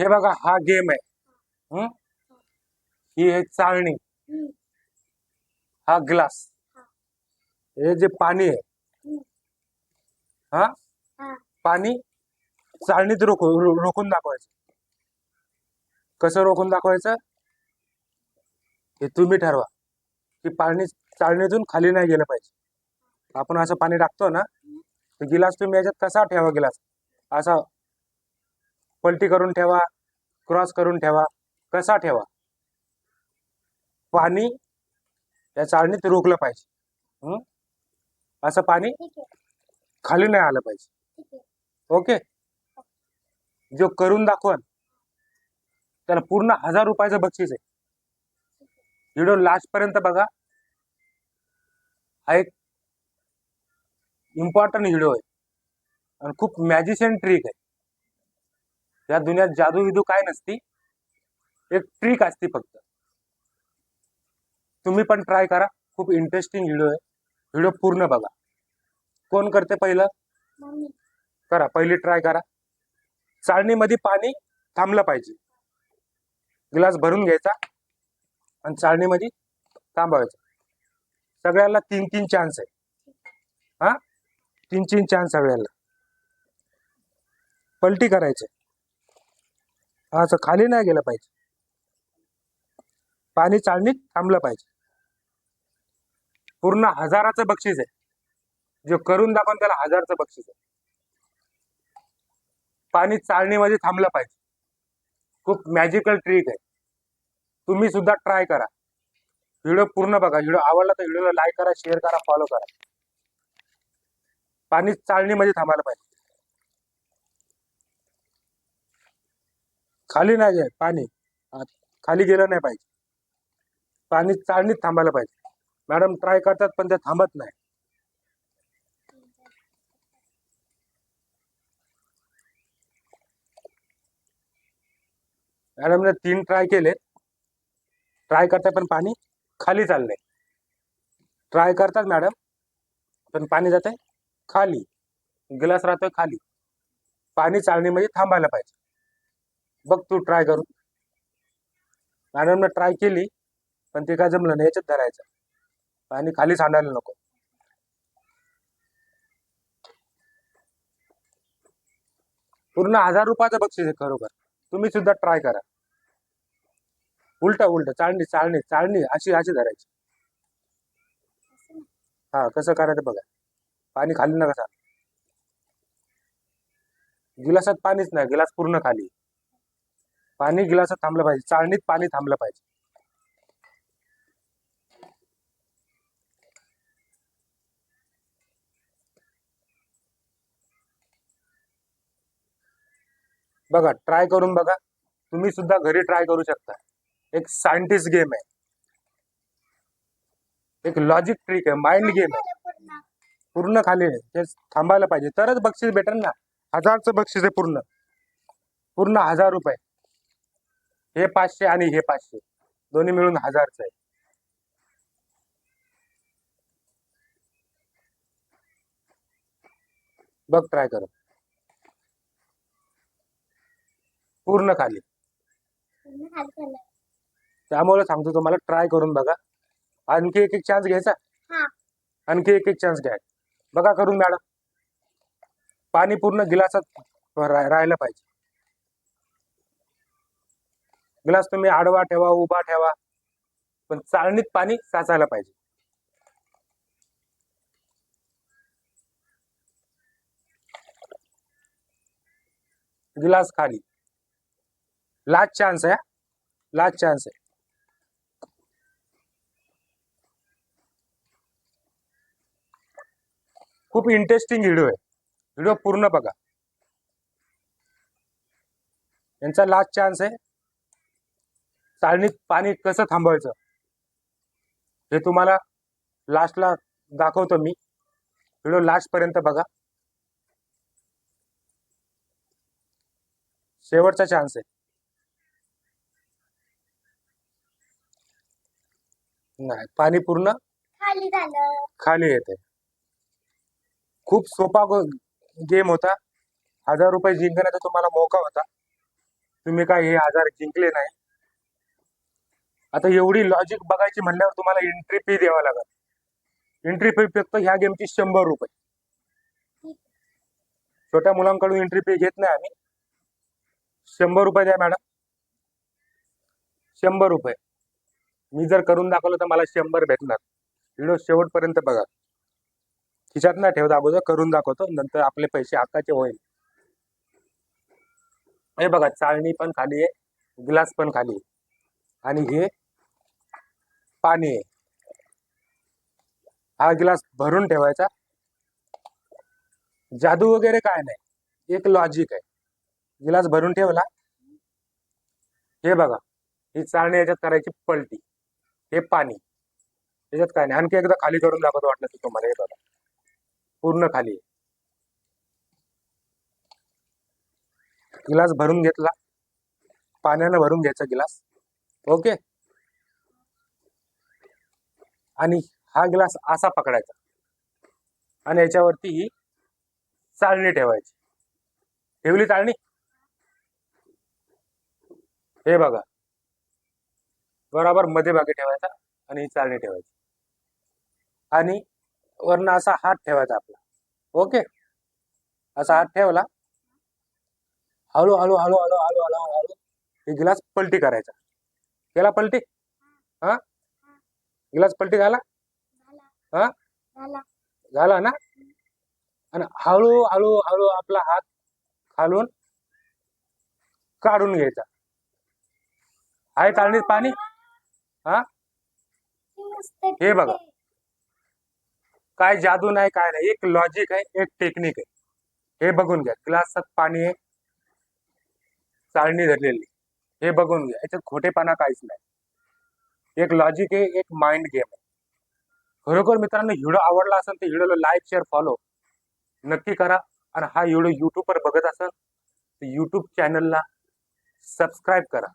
हे बघा हा गेम आहे. ही? आहे चाळणी. हा ग्लास हे जे पाणी आहे. हा? पाणी चाळणीत रोख रोखून दाखवायचं. कसं रोखून दाखवायचं? हे तुम्ही ठरवा की पाणी चाळणीतून खाली नाही गेलं पाहिजे. आपण असं पाणी टाकतो ना तर गिलास तुम्ही याच्यात कसा ठेवा गिलास? असा पलटी करून ठेवा क्रॉस करून ठेवा कसा ठेवा? पाणी या चाळणीत रोखलं पाहिजे? असं पाणी खाली नाही आलं पाहिजे. ओके? जो करून दाखवल त्याला पूर्ण हजार रुपयाचं बक्षीस आहे. व्हिडिओ लास्ट पर्यंत बघा. हा एक इम्पॉर्टंट व्हिडिओ आहे. आणि खूप मॅजिशियन ट्रिक आहे. या दुनियात जादू विदू काय नसती एक ट्रिक असते फक्त. तुम्ही पण ट्राय करा. खूप इंटरेस्टिंग व्हिडिओ आहे. व्हिडिओ पूर्ण बघा. कोण करते पहिलं? करा. पहिली ट्राय करा. चाळणीमध्ये पाणी थांबलं पाहिजे. ग्लास भरून घ्यायचा आणि चाळणीमध्ये थांबवायचं. सगळ्याला तीन तीन चान्स आहे. हा? तीन तीन चान्स सगळ्याला पलटी करायचे. असं खाली नाही गेलं पाहिजे. पाणी चाळणीत थांबलं पाहिजे. पूर्ण हजाराचं बक्षीस आहे. जो करून दाखवून त्याला हजारचं बक्षीस आहे. पाणी चाळणीमध्ये थांबलं पाहिजे. खूप मॅजिकल ट्रिक आहे. तुम्ही सुद्धा ट्राय करा. व्हिडिओ पूर्ण बघा. व्हिडिओ आवडला तर व्हिडिओला लाईक करा शेअर करा फॉलो करा. पाणी चाळणीमध्ये थांबायला पाहिजे. खाली नाही जाय पाणी. खाली गेलं नाही पाहिजे. पाणी चाळणीत थांबायला पाहिजे. मॅडम ट्राय करतात पण ते थांबत नाही. मॅडमने तीन ट्राय केले. ट्राय करतात पण पाणी खाली चाललंय. ट्राय करतात मॅडम पण पाणी जाते खाली. ग्लास राहतोय खाली. पाणी चाळणीमध्ये थांबायला पाहिजे. बघ तू ट्राय करून. मॅडमनं ट्राय केली पण ते काय जमलं नाही याच्यात धरायचं. पाणी खाली सांडायला नको. पूर्ण हजार रुपयाचं बक्षीस आहे खरोखर. तुम्ही सुद्धा ट्राय करा. उलट उलट चाळणी चाळणी चाळणी अशी अशी धरायची. हा कसं करायचं बघा. पाणी खाली नका सांग गिलासात पाणीच नाही गिलास पूर्ण खाली. पाणी गिलासात थांबलं पाहिजे. चाळणीत पाणी थांबलं पाहिजे. बघा ट्राय करून बघा. तुम्ही सुद्धा घरी ट्राय करू शकता. एक सायंटिस्ट गेम आहे. एक लॉजिक ट्रिक आहे. माइंड गेम आहे. पूर्ण खाली आहे. ते थांबायला पाहिजे. तरच बक्षीस भेटेल ना. हजारचं बक्षीस आहे पूर्ण. पूर्ण हजार रुपये. हे पाचशे आणि हे पाचशे. दोन्ही मिळून हजारचं आहे. बघ ट्राय कर. पूर्ण खाली. त्यामुळे सांगतो तुम्हाला ट्राय करून बघा. आणखी एक एक चान्स घ्यायचा? हा. आणखी एक एक चान्स घ्या. बघा करून मॅडम. पाणी पूर्ण गिलासात राहायला पाहिजे. ग्लास तुम्ही आडवा ठेवा उभा ठेवा पण चाळणीत पाणी साचायला पाहिजे. गिलास खाली. लास्ट चान्स आहे लास्ट चान्स आहे. खूप इंटरेस्टिंग व्हिडिओ आहे. व्हिडिओ पूर्ण बघा. यांचा लास्ट चान्स आहे. चाळणीत पाणी कसं थांबवायचं? हे तुम्हाला लास्टला दाखवतो मी. व्हिडिओ लास्ट पर्यंत बघा. शेवटचा चान्स आहे. नाही पाणी पूर्ण खाली येते खूप सोपा गेम होता. हजार रुपये जिंकण्याचा तुम्हाला मौका होता. तुम्ही काय हे आजार जिंकले नाही? आता एवढी लॉजिक बघायची म्हणल्यावर तुम्हाला एंट्री फी द्यावा लागेल. एंट्री फी फक्त ह्या गेमची शंभर रुपये. छोट्या मुलांकडून एंट्री फी घेत नाही आम्ही. शंभर रुपये द्या मॅडम शंभर रुपये. मी जर करून दाखवलं तर मला शंभर भेटणार. व्हिडिओ शेवटपर्यंत बघा. खिशात ना ठेवता अगोदर करून दाखवतो नंतर आपले पैसे हक्काचे होईल. हे बघा चाळणी पण खाली आहे ग्लास पण खाली आहे. आणि हे पाणी आहे. हा ग्लास भरून ठेवायचा. जादू वगैरे काय नाही. एक लॉजिक आहे. गिलास भरून ठेवला. हे बघा. ही चाळणी याच्यात करायची पलटी. हे पाणी. याच्यात काय नाही. आणखी एकदा खाली करून दाखवतो वाटलं की तुम्हाला. हे बघा. पूर्ण खाली आहे. गिलास भरून घेतला. पाण्यानं भरून घ्यायचा गिलास. ओके? आणि हा ग्लास असा पकडायचा आणि याच्यावरती ही चाळणी ठेवायची ठेवली चाळणी हे बघा बरोबर मध्ये ठेवायचा आणि ही चाळणी ठेवायची आणि वरनं असा हात ठेवायचा आपला ओके असा हात ठेवला हळू हळू हळू हळू हळू हळू हळू हे गिलास पलटी करायचा केला पलटी हा गिलास पलटी झाला? हा? झाला. ना? आणि हळू हळू हळू आपला हात खालून काढून घ्यायचा. आहे चाळणीत पाणी? हा? हे बघा. काय जादू नाही काय नाही. एक लॉजिक आहे एक टेक्निक आहे. हे बघून घ्या. ग्लासात पाणी आहे. चाळणी धरलेली. हे बघून घ्या. याच्यात खोटेपणा काहीच नाही. एक लॉजिक आहे एक माइंड गेम आहे. खरोखर मित्रांनो व्हिडिओ आवडला असेल तर व्हिडिओला लाईक शेअर फॉलो नक्की करा. आणि हा व्हिडिओ यूट्यूबवर बघत असाल तर यूट्यूब चॅनलला सबस्क्राईब करा.